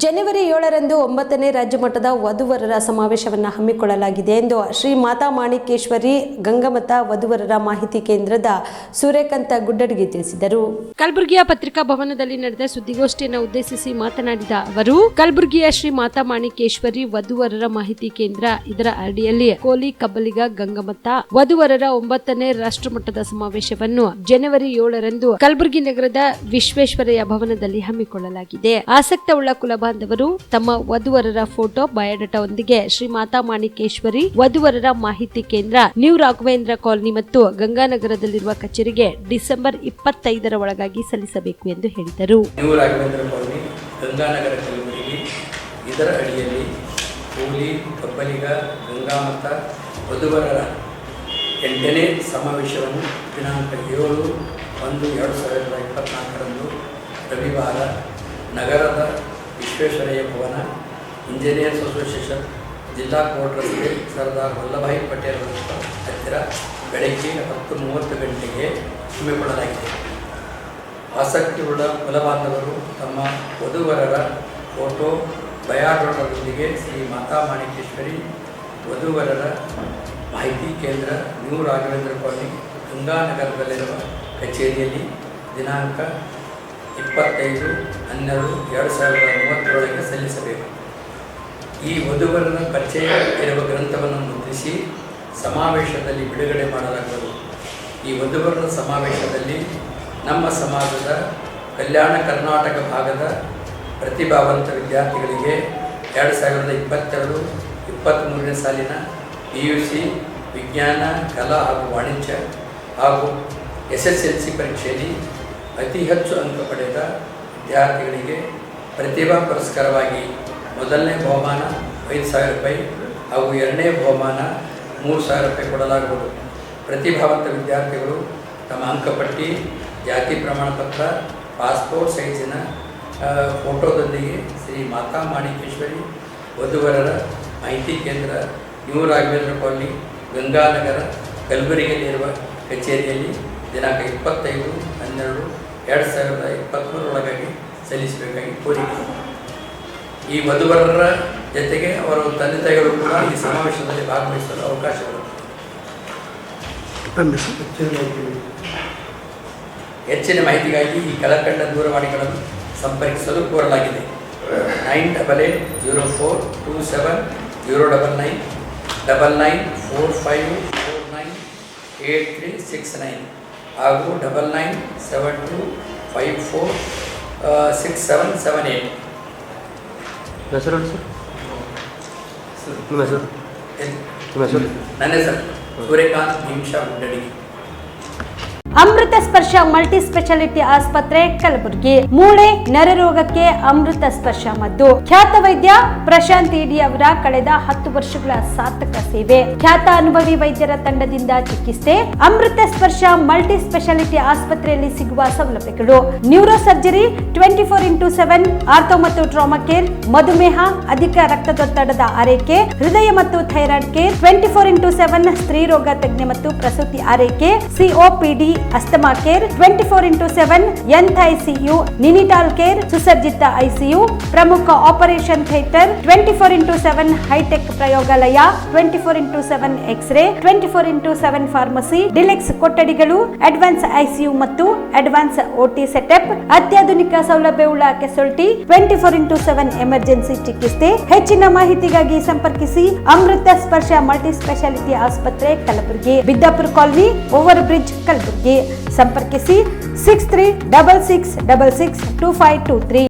ಜನವರಿ ಏಳರಂದು ಒಂಬತ್ತನೇ ರಾಜ್ಯ ಮಟ್ಟದ ವಧುವರರ ಸಮಾವೇಶವನ್ನು ಹಮ್ಮಿಕೊಳ್ಳಲಾಗಿದೆ ಎಂದು ಶ್ರೀ ಮಾತಾ ಮಾಣಿಕೇಶ್ವರಿ ಗಂಗಮತ ವಧುವರರ ಮಾಹಿತಿ ಕೇಂದ್ರದ ಸೂರ್ಯಕಾಂತ ಗುಡ್ಡಡಿಗೆ ತಿಳಿಸಿದರು. ಕಲಬುರಗಿಯ ಪತ್ರಿಕಾ ಭವನದಲ್ಲಿ ನಡೆದ ಸುದ್ದಿಗೋಷ್ಠಿಯನ್ನು ಉದ್ದೇಶಿಸಿ ಮಾತನಾಡಿದ ಅವರು, ಕಲಬುರಗಿಯ ಶ್ರೀ ಮಾತಾ ಮಾಣಿಕೇಶ್ವರಿ ವಧುವರರ ಮಾಹಿತಿ ಕೇಂದ್ರ ಇದರ ಅಡಿಯಲ್ಲಿ ಕೋಲಿ ಕಬ್ಬಲಿಗ ಗಂಗಮತ ವಧುವರರ ಒಂಬತ್ತನೇ ರಾಷ್ಟ್ರಮಟ್ಟದ ಸಮಾವೇಶವನ್ನು ಜನವರಿ ಏಳರಂದು ಕಲಬುರಗಿ ನಗರದ ವಿಶ್ವೇಶ್ವರಯ್ಯ ಭವನದಲ್ಲಿ ಹಮ್ಮಿಕೊಳ್ಳಲಾಗಿದೆ. ಆಸಕ್ತವುಳ್ಳ ಕುಲಬಾಂಧವರು ತಮ್ಮ ವಧುವರರ ಫೋಟೋ, ಬಯೋಡಾಟಾವೊಂದಿಗೆ ಶ್ರೀ ಮಾತಾ ಮಾಣಿಕೇಶ್ವರಿ, ವಧುವರರ ಮಾಹಿತಿ ಕೇಂದ್ರ ನ್ಯೂ ರಾಘವೇಂದ್ರ ಕಾಲನಿ ಮತ್ತು ಗಂಗಾನಗರದಲ್ಲಿರುವ ಕಚೇರಿಗೆ ಡಿಸೆಂಬರ್ ಇಪ್ಪತ್ತೈದರ ಒಳಗಾಗಿ ಸಲ್ಲಿಸಬೇಕು ಎಂದು ಹೇಳಿದರು. ನ್ಯೂ ರಾಘವೇಂದ್ರ ಕಾಲನಿ ಇದರ ಅಡಿಯಲ್ಲಿ ಕೂಲಿ ಕಬ್ಬಲಿಗ, ಗಂಗಾಮತ, ವಧುವರರ ಎಂಟನೇ ಸಮಾವೇಶವನ್ನು ದಿನಾಂಕ ಏಳು ಒಂದು ಎರಡು ಸಾವಿರದ ಇಪ್ಪತ್ತ್ನಾಲ್ಕರಂದು ರವಿವಾರ ನಗರದ ವಿಶ್ವೇಶ್ವರಯ್ಯ ಭವನ ಇಂಜಿನಿಯರ್ಸ್ ಅಸೋಸಿಯೇಷನ್, ಜಿಲ್ಲಾ ಕೋರ್ಟ್ ರಸ್ತೆ, ಸರ್ದಾರ್ ವಲ್ಲಭಾಯಿ ಪಟೇಲ್ ಹತ್ತಿರ ಬೆಳಗ್ಗೆ ಹತ್ತು ಮೂವತ್ತು ಗಂಟೆಗೆ ಹಮ್ಮಿಕೊಳ್ಳಲಾಗಿದೆ ಆಸಕ್ತಿಯುಳ್ಳ ಕುಲಬಾಂಧವರು ತಮ್ಮ ವಧುವರರ ಫೋಟೋ ಬಯಾಡೋಟದೊಂದಿಗೆ ಶ್ರೀ ಮಾತಾ ಮಾಣಿಕೇಶ್ವರಿ, ವಧುವರರ ಮಾಹಿತಿ ಕೇಂದ್ರ ನ್ಯೂ ರಾಘವೇಂದ್ರ ಕಾಲೇಜ್ ಗಂಗಾನಗರದಲ್ಲಿರುವ ಕಚೇರಿಯಲ್ಲಿ ದಿನಾಂಕ ಇಪ್ಪತ್ತೈದು, ಹನ್ನೆರಡು, ಎರಡು ಸಾವಿರದ ಮೂವತ್ತರೊಳಗೆ ಸಲ್ಲಿಸಬೇಕು. ಈ ವಧುವರನ ಪರಿಚಯ ಇರುವ ಗ್ರಂಥವನ್ನು ಮುದ್ರಿಸಿ ಸಮಾವೇಶದಲ್ಲಿ ಬಿಡುಗಡೆ ಮಾಡಲಾಗುವುದು. ಈ ವಧುವರನ ಸಮಾವೇಶದಲ್ಲಿ ನಮ್ಮ ಸಮಾಜದ ಕಲ್ಯಾಣ ಕರ್ನಾಟಕ ಭಾಗದ ಪ್ರತಿಭಾವಂತ ವಿದ್ಯಾರ್ಥಿಗಳಿಗೆ ಎರಡು ಸಾವಿರದ ಇಪ್ಪತ್ತೆರಡು, ಇಪ್ಪತ್ತ್ಮೂರನೇ ಸಾಲಿನ ಪಿ ಯು ಸಿ ವಿಜ್ಞಾನ, ಕಲಾ ಹಾಗೂ ವಾಣಿಜ್ಯ ಹಾಗೂ ಎಸ್ ಎಸ್ ಎಲ್ ಸಿ ಪರೀಕ್ಷೆಯಲ್ಲಿ ಅತಿ ಹೆಚ್ಚು ಅಂಕ ಪಡೆದ ವಿದ್ಯಾರ್ಥಿಗಳಿಗೆ ಪ್ರತಿಭಾ ಪುರಸ್ಕಾರವಾಗಿ ಮೊದಲನೇ ಬಹುಮಾನ ಐದು ಸಾವಿರ ರೂಪಾಯಿ ಹಾಗೂ ಎರಡನೇ ಬಹುಮಾನ ಮೂರು ಸಾವಿರ ರೂಪಾಯಿ ಕೊಡಲಾಗುವುದು. ಪ್ರತಿಭಾವಂತ ವಿದ್ಯಾರ್ಥಿಗಳು ತಮ್ಮ ಅಂಕಪಟ್ಟಿ ಜಾತಿ ಪ್ರಮಾಣ ಪತ್ರ ಪಾಸ್ಪೋರ್ಟ್ ಸೈಜಿನ ಫೋಟೋದೊಂದಿಗೆ ಶ್ರೀ ಮಾತಾ ಮಾಣಿಕೇಶ್ವರಿ, ವಧುವರರ ಮಾಹಿತಿ ಕೇಂದ್ರ ನ್ಯೂ ರಾಘವೇಂದ್ರ ಕಾಲೋನಿ, ಗಂಗಾನಗರ, ಕಲಬುರಗಿಯಲ್ಲಿರುವ ಕಚೇರಿಯಲ್ಲಿ ದಿನಾಂಕ ಇಪ್ಪತ್ತೈದು ಹನ್ನೆರಡು ಎರಡು ಸಾವಿರದ ಇಪ್ಪತ್ತ್ಮೂರರೊಳಗಾಗಿ ಸಲ್ಲಿಸಬೇಕಾಗಿ ಕೋರಿಕೆ. ಈ ವಧುವರರ ಜೊತೆಗೆ ಅವರ ತಂದೆ ತಾಯಿಗಳು ಕೂಡ ಈ ಸಮಾವೇಶದಲ್ಲಿ ಭಾಗವಹಿಸಲು ಅವಕಾಶಗಳು ಹೆಚ್ಚಿನ ಮಾಹಿತಿಗಾಗಿ ಈ ಕೆಳಕಂಡ ದೂರವಾಣಿಗಳನ್ನು ಸಂಪರ್ಕಿಸಲು ಕೋರಲಾಗಿದೆ. Nine double eight zero four two seven zero double nine double nine four five four nine eight three six nine. ಹಾಗೂ double nine seven two five four six seven seven eight ಹೆಸರು ಸರ್? ನಿಮ್ಮ ಹೆಸರು? ನನ್ನ ಹೆಸರು ಸೂರ್ಯಕಾಂತ್ ಭೀಮ್ಶಾ ಗುಡ್ಡಡಿ. ಅಮೃತ ಸ್ಪರ್ಶ multi speciality ಆಸ್ಪತ್ರೆ ಕಲಬುರಗಿ. ಮೂಳೆ ನರರೋಗಕ್ಕೆ ಅಮೃತ ಸ್ಪರ್ಶ ಮದ್ದು. ಖ್ಯಾತ ವೈದ್ಯ ಪ್ರಶಾಂತ್ ಇಡಿ ಅವರ ಕಳೆದ ಹತ್ತು ವರ್ಷಗಳ ಸಾರ್ಥಕ ಸೇವೆ. ಖ್ಯಾತ ಅನುಭವಿ ವೈದ್ಯರ ತಂಡದಿಂದ ಚಿಕಿತ್ಸೆ. ಅಮೃತ ಸ್ಪರ್ಶ ಮಲ್ಟಿ ಸ್ಪೆಷಾಲಿಟಿ ಆಸ್ಪತ್ರೆಯಲ್ಲಿ ಸಿಗುವ ಸೌಲಭ್ಯಗಳು. Neuro surgery twenty four into seven, ortho ಮತ್ತು ಟ್ರಾಮಾ ಕೇರ್, ಮಧುಮೇಹ, ಅಧಿಕ ರಕ್ತದೊತ್ತಡದ ಆರೈಕೆ, ಹೃದಯ ಮತ್ತು thyroid care, twenty four into seven, ಸ್ತ್ರೀ ರೋಗ ತಜ್ಞ ಮತ್ತು ಪ್ರಸೂತಿ ಆರೈಕೆ COPD asthma care twenty four into seven ಎಂತ್ ಐಸಿಯು ನಿನಿಟಾಲ್ ಕೇರ್, ಸುಸಜ್ಜಿತ ಐಸಿಯು, ಪ್ರಮುಖ operation theatre twenty four into seven hi tech ಪ್ರಯೋಗಾಲಯ twenty four into seven x ray twenty four into seven pharmacy, deluxe ಕೊಠಡಿಗಳು, advance ICU ಮತ್ತು advance OT setup, ಅತ್ಯಾಧುನಿಕ ಸೌಲಭ್ಯವುಳ್ಳ casualty twenty four into seven emergency ಚಿಕಿತ್ಸೆ. ಹೆಚ್ಚಿನ ಮಾಹಿತಿಗಾಗಿ ಸಂಪರ್ಕಿಸಿ ಅಮೃತ ಸ್ಪರ್ಶ multi speciality ಆಸ್ಪತ್ರೆ Kalaburagi, Biddapura colony over bridge Kalaburagi. ಸಂಪರ್ಕಿಸಿ six three double six double six two five two three